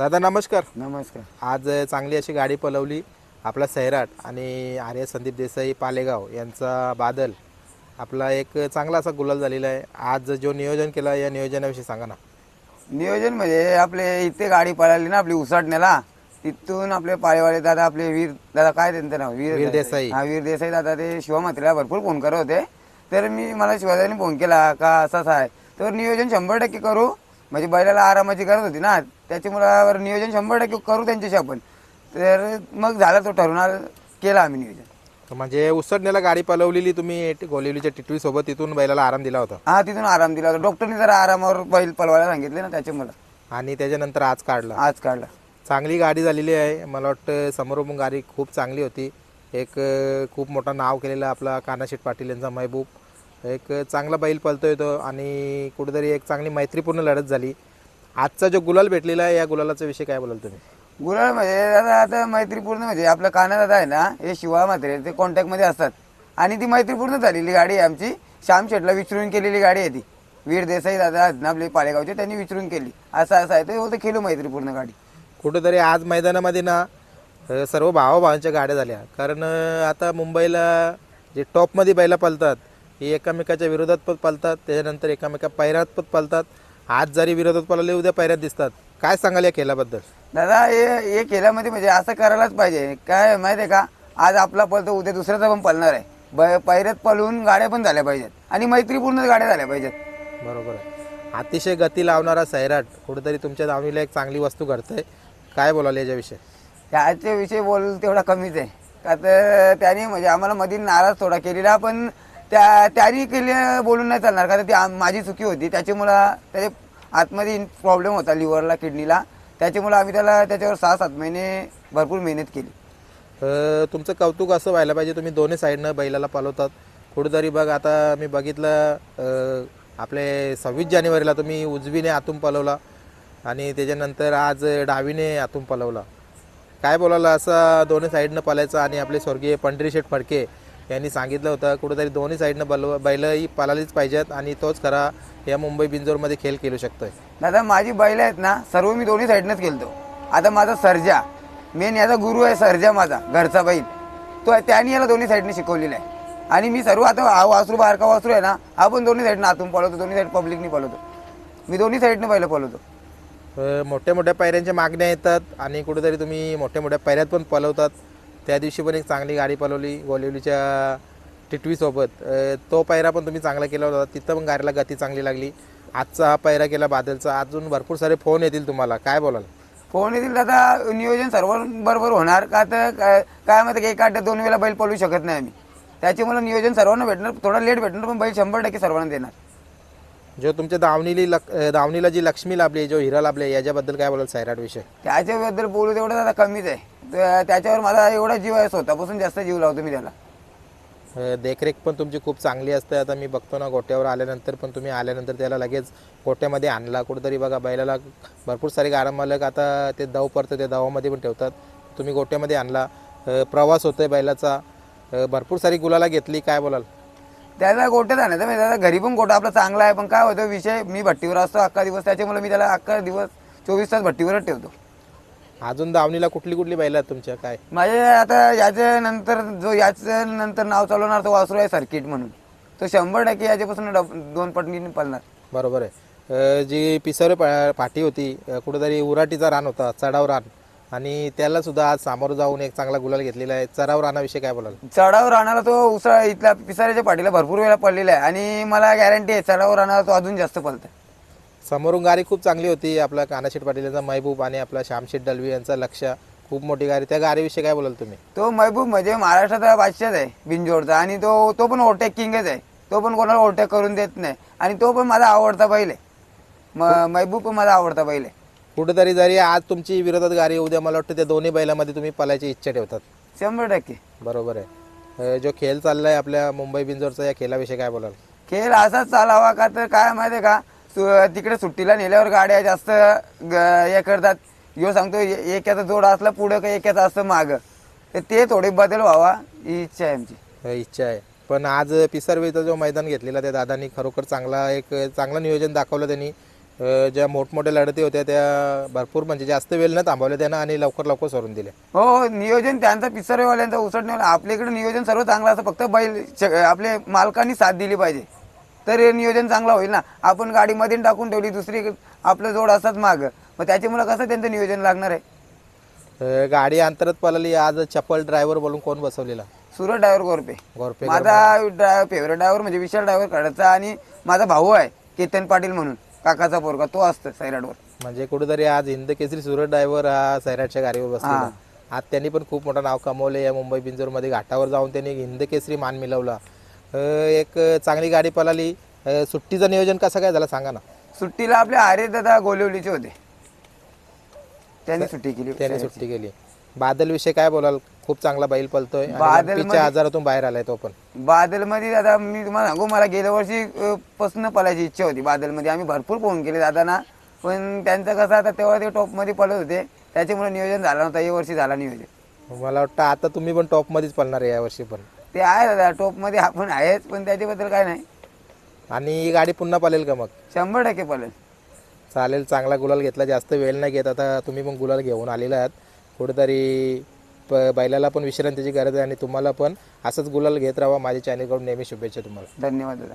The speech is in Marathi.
दादा नमस्कार. नमस्कार. आज चांगली अशी गाडी पलवली आपला सैराट आणि आर्य संदीप देसाई पालेगाव यांचा बादल. आपला एक चांगला असा गुलाल झालेला आहे. आज जो नियोजन केला या नियोजनाविषयी सांगा ना. नियोजन म्हणजे आपले इथे गाडी पळाली ना आपली उसाटण्याला. तिथून आपले पाळेवाले दादा आपले वीर दादा काय त्यांचं नाव? वीर देसाई. हा वीर देसाई दादा ते शिवामात्रेला भरपूर फोन करत होते. तर मी मला शिवादाने फोन केला का असंच आहे. तर नियोजन शंभर टक्के करू. म्हणजे बैलाला आरामाची गरज होती ना. त्याच्यामुळे नियोजन शंभर टक्के करू त्यांच्याशी आपण. तर मग झालं तो ठरवून आलं- केलं आम्ही नियोजन. तर म्हणजे उसडण्याला गाडी पलवलेली तुम्ही गोलिवलीच्या टिटवी सोबत तिथून बैलाला आराम दिला होता? हा तिथून आराम दिला होता. डॉक्टरने जरा आरामावर बैल पळवायला सांगितले ना त्याच्यामुळे आणि त्याच्यानंतर आज काढला? आज काढला. चांगली गाडी झालेली आहे. मला वाटतं समोरून गाडी खूप चांगली होती. एक अ, खूप मोठं नाव केलेलं आपला कानाशेठ पाटील यांचा महबूब. एक चांगला बैल पळतोय तो आणि कुठेतरी एक चांगली मैत्रीपूर्ण लढत झाली. आजचा जो गुलाल भेटलेला आहे या गुलालाचा विषय काय बोलाल तुम्ही? गुलाल म्हणजे दादा आता मैत्रीपूर्ण म्हणजे आपलं काना दादा आहे ना हे शिवा मात्रे ते कॉन्टॅक्टमध्ये असतात. आणि ती मैत्रीपूर्ण झालेली गाडी आहे आमची. श्याम शेटला विचारून केलेली गाडी आहे ती. वीर देसाई दादा आहेत ना आपले पालेगावचे त्यांनी विचारून केली. असं असं आहे. ते होतं खेळू मैत्रीपूर्ण गाडी. कुठेतरी आज मैदानामध्ये ना अ, सर्व भावाभावांच्या गाड्या झाल्या. कारण अ, आता मुंबईला जे टॉपमध्ये बैला पळतात ही एकामेकाच्या विरोधात पण पळतात त्याच्यानंतर एकामेका पैरात पण पळतात आज जरी विरोधात पळाले उद्या पैऱ्यात दिसतात. काय सांगाल या खेळाबद्दल दादा हे हे केल्यामध्ये म्हणजे असं करायलाच पाहिजे. काय माहिती आहे का? आज आपला पळतो उद्या दुसऱ्याचा पण पळणार आहे. ब पैऱ्यात पळून गाड्या पण झाल्या पाहिजेत. आणि मैत्रीपूर्ण गाड्या झाल्या पाहिजेत. बरोबर आहे. अतिशय गती लावणारा सैराट कुठेतरी तुमच्या दावणीला एक चांगली वस्तू घडते काय बोलाल याच्याविषयी? ह्याच्या विषयी बोल तेवढा कमीच आहे. का तर त्याने म्हणजे आम्हाला मध्ये नाराज थोडा केलेला पण त्या तयारी केली बोलून नाही चालणार. का ती आम- माझी चुकी होती. त्याच्यामुळं त्याच्या आतमध्ये प्रॉब्लेम होता लिव्हरला किडनीला. त्याच्यामुळं आम्ही त्याला त्याच्यावर सहा सात महिने भरपूर मेहनत केली. अ, तुमचं कौतुक असं व्हायला पाहिजे. तुम्ही दोन्ही साईडनं बैलाला पालवतात. कुठेतरी बघ आता मी बघितलं अ, आपले सव्वीस जानेवारीला तुम्ही उजवीने आतून पलवला आणि त्याच्यानंतर आज डावीने आतून पलवला. काय बोलायला असं दोन्ही साईडनं पलायचं आणि आपले स्वर्गीय पंढरीशेठ फडके यांनी सांगितलं होतं कुठेतरी दोन्ही साईडनं बल बैलही पळालीच पाहिजेत आणि तोच खरा या मुंबई बिंजोरमध्ये खेळ खेळू शकतोय. दादा माझी बैल आहेत ना सर्व मी दोन्ही साईडनंच खेळतो. आता माझा सर्जा मेन याचा गुरु आहे सर्जा माझा घरचा बैल. तो त्याने याला दोन्ही साईडने शिकवलेला आहे. आणि मी सर्व आता हा वासरू बारका वासरू आहे ना हा पण दोन्ही साईडनं आतून पळवतो दोन्ही साईड पब्लिकनी पळवतो. मी दोन्ही साईडनं बैल पळवतो. मोठ्या मोठ्या पायऱ्यांच्या मागण्या येतात आणि कुठेतरी तुम्ही मोठ्या मोठ्या पायऱ्यात पण पलवतात त्या दिवशी पण एक चांगली गाडी पलवली गोलिवलीच्या टिटवीसोबत. तो पायरा पण तुम्ही चांगला केला होता. तिथं पण गाडीला गती चांगली लागली. आजचा हा पायरा केला बादलचा. अजून भरपूर सारे फोन येतील तुम्हाला. काय बोलाल? फोन येतील दादा नियोजन सर्व बरोबर होणार. का तर काय काय माहिती एक आठ दोन वेळा बैल पळू शकत नाही आम्ही. त्याच्यामुळे नियोजन सर्वांना भेटणार. थोडा लेट भेटणार पण बैल शंभर टक्के सर्वांना देणार. जो तुमच्या दावणीली लक दावणीला जी लक्ष्मी लाभली जो हिरा लाभले याच्याबद्दल काय बोलाल सैराट विषय? त्याच्याबद्दल बोलू तेवढं दादा कमीच आहे. त्या- त्याच्यावर माझा एवढा जीव आहे स्वतःपासून जास्त जीव लावतो मी त्याला. अ, देखरेख पण तुमची खूप चांगली असते. आता मी बघतो ना गोट्यावर आल्यानंतर पण तुम्ही आल्यानंतर त्याला लगेच गोट्यामध्ये आणला. कुठेतरी बघा बैलाला भरपूर सारे गाडा मालक आता ते दव पडतं त्या दवामध्ये पण ठेवतात. तुम्ही गोट्यामध्ये आणला. अ, प्रवास होतोय बैलाचा. अ, भरपूर सारी गुलाला घेतली. काय बोलाल? त्याला गोट्यात आणायचं म्हणजे दादा घरी पण गोटा आपला चांगला आहे. पण काय होतं विषय मी भट्टीवर असतो अख्खा दिवस. त्याच्यामुळे मी त्याला अख्खा दिवस चोवीस तास भट्टीवरच ठेवतो. अजून दावणीला कुठली कुठली बैल आहेत तुमच्या? काय? माझे आता याच्या नंतर जो याच्या नंतर नाव चालवणार तो वासरू आहे सर्किट म्हणून. तो शंभर टक्के याच्यापासून डब- दोन पटनी पळणार बरोबर आहे. अ, जी पिसरे पा पाठी होती अ, कुठेतरी उराटीचा रान होता चढाव रान. आणि त्याला सुद्धा आज सामोरं जाऊन एक चांगला गुलाल घेतलेला आहे. चढाव रानाविषयी काय बोलाल? चढावर राहणारा तो उसळा इथल्या पिसाऱ्याच्या पाठीला भरपूर वेळा पडलेला आहे. आणि मला गॅरंटी आहे चढावर राहणारा तो अजून जास्त पळतं समोरून गाडी खूप चांगली होती. आपला कानाशेठ पाटील यांचा महबूब आणि आपला श्यामशेठ दलवी यांचा लक्ष खूप मोठी गाडी. त्या गाडीविषयी काय बोलाल तुम्ही? तो महबूब म्हणजे महाराष्ट्राचा बादशाच आहे बिंजोडचा आणि तो तो पण ओव्हरटेक किंगच आहे. तो पण कोणाला ओव्हरटेक करून देत नाही. आणि तो पण माझा आवडता म- महबूब पण माझा आवडता आहे. कुठेतरी जरी आज तुमची विरोधात गाडी उद्या मला वाटतं त्या दोन्ही बैलामध्ये तुम्ही पलायची इच्छा ठेवतात. शंभर टक्के. बरोबर आहे. जो खेळ चाललाय आपल्या मुंबई बिंजोरचा या खेळाविषयी काय बोलाल? खेळ असाच चालावा का तर काय माहिती आहे का? तिकडे सुट्टीला नेल्यावर गाड्या जास्त हे करतात. यो सांगतो एकाचा जोड असला पुढं का एकाचा असतं मागं. तर ते थोडे बदल व्हावा ही इच्छा आहे आमची. इच्छा आहे. पण आज पिसरवेचा जो मैदान घेतलेला त्या दादांनी खरोखर चांगला एक चांगलं नियोजन दाखवलं त्यांनी. अ, ज्या मोठमोठ्या लढती होत्या त्या भरपूर म्हणजे जास्त वेळ न थांबवल्या त्यानं आणि लवकर लवकर सोडून दिले हो हो नियोजन त्यांचा पिसरवाल्यांचा उसटण्यावाला आपल्याकडे नियोजन सर्व चांगलं असतं. फक्त बैल श- आपले मालकांनी साथ दिली पाहिजे. तर हे नियोजन चांगलं होईल ना? आपण गाडीमध्ये टाकून ठेवली दुसरी आपलं जोड असतात माग. मग त्याच्यामुळे कसं त्यांचं नियोजन लागणार आहे? गाडी अंतरात पळाली आज चप्पल ड्रायव्हर बोलून कोण बसवलेला? सुरत ड्रायव्हर गोरपे. गोरपे माझा फेवरेट ड्रायव्हर म्हणजे विशाल ड्रायव्हर कडचा आणि माझा भाऊ आहे केतन पाटील म्हणून काकाचा पोरगा तो असतो सैराटवर. म्हणजे कुठेतरी आज हिंद केसरी सुरत ड्रायव्हर हा सैराटच्या गाडीवर बसलेला. आज त्यांनी पण खूप मोठं नाव कमवले या मुंबई पिंजोरमध्ये घाटावर जाऊन त्यांनी हिंद केसरी मान मिळवला. एक चांगली गाडी पळाली. सुट्टीचं नियोजन कसं काय झालं सांगा ना. सुट्टीला आपले आर्य दादा गोलिवलीचे होते. त्यांनी सुट्टी केली. त्याने सुट्टी केली. बादल विषय काय बोलाल? खूप चांगला बैल पळतोय आणि बादल आजारातून बाहेर आलाय तो पण. बादलमध्ये दादा मी तुम्हाला सांगू मला गेल्या वर्षी अ, पासून पळायची इच्छा होती बादलमध्ये आम्ही भरपूर फोन केले दादांना पण त्यांचं कसं आता तेव्हा ते टॉपमध्ये पळत होते. त्याच्यामुळे नियोजन झालं नव्हतं. या वर्षी झाला नियोजन. मला वाटतं आता तुम्ही पण टॉप मध्येच पळणार आहे यावर्षी पण. ते आहे दादा टॉपमध्ये आपण आहेच पण त्याच्याबद्दल काय नाही. आणि ही गाडी पुन्हा पळेल का मग? शंभर टक्के पळेल. चालेल चांगला गुलाल घेतला जास्त वेळ नाही घेत. आता तुम्ही पण गुलाल घेऊन आलेला आहात. कुठेतरी प बैलाला पण विश्रांतीची गरज आहे आणि तुम्हाला पण असंच गुलाल घेत राहा. माझ्या चॅनलकडून नेहमी शुभेच्छा तुम्हाला. धन्यवाद दादा.